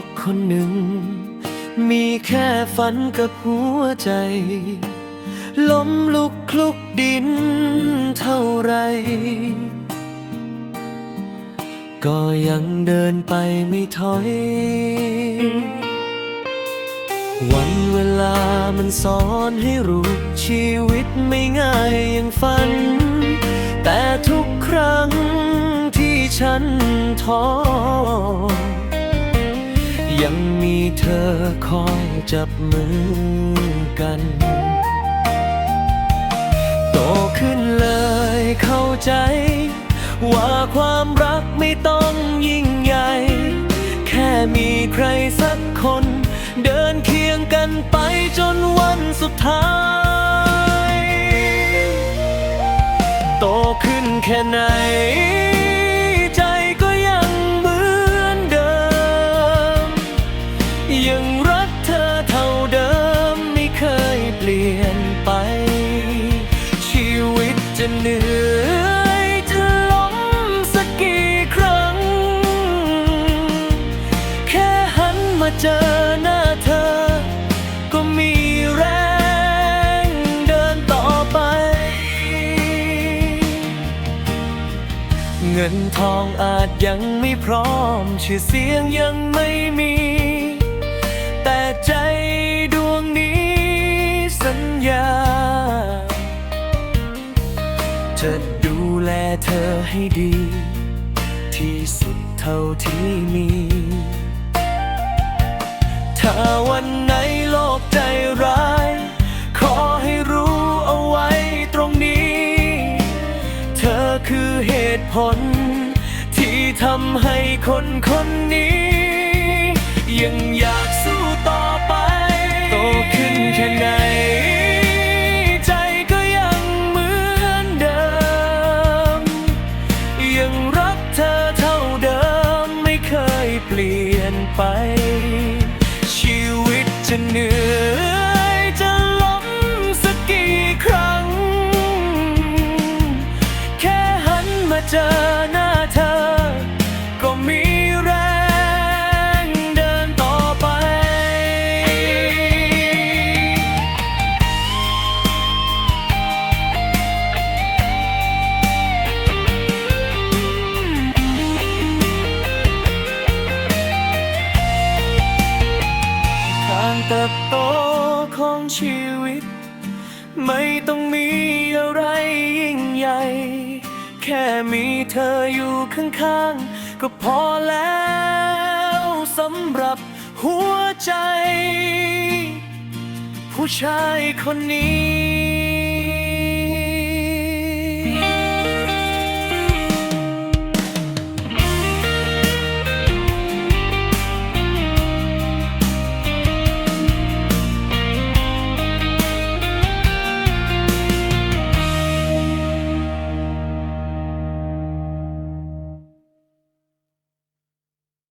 กคนหนึ่ง มีแค่ฝันกับหัวใจ ล้มลุกคลุกดินเท่าไร ก็ยังเดินไปไม่ถอย วันเวลามันสอนให้รู้ชีวิตไม่ง่ายอย่างฝัน แต่ทุกครั้งที่ฉันท้อ ยังมีเธอคอยจับมือกัน โตขึ้นเลยเข้าใจ ว่าความรักไม่ต้องยิ่งใหญ่ แค่มีใครสักคน เดินเคียงกันไปจนวันสุดท้าย โตขึ้นแค่ไหน จะเหนื่อยจะล้มสักกี่ครั้ง แค่หันมาเจอหน้าเธอ ก็มีแรงเดินต่อไป เงินทองอาจยังไม่พร้อม ชื่อเสียงยังไม่มี แต่ใจ จะดูแลเธอให้ดี ที่สุดเท่าที่มี ถ้าวันไหนโลกใจร้าย ขอให้รู้เอาไว้ตรงนี้ เธอคือเหตุผล ที่ทำให้คนคนนี้ ลี่ยนไป ชีวิตจะเหนื่อย เติบโตของชีวิต ไม่ต้องมีอะไรยิ่งใหญ่ แค่มีเธออยู่ข้างๆ ก็พอแล้วสำหรับหัวใจ ผู้ชายคนนี้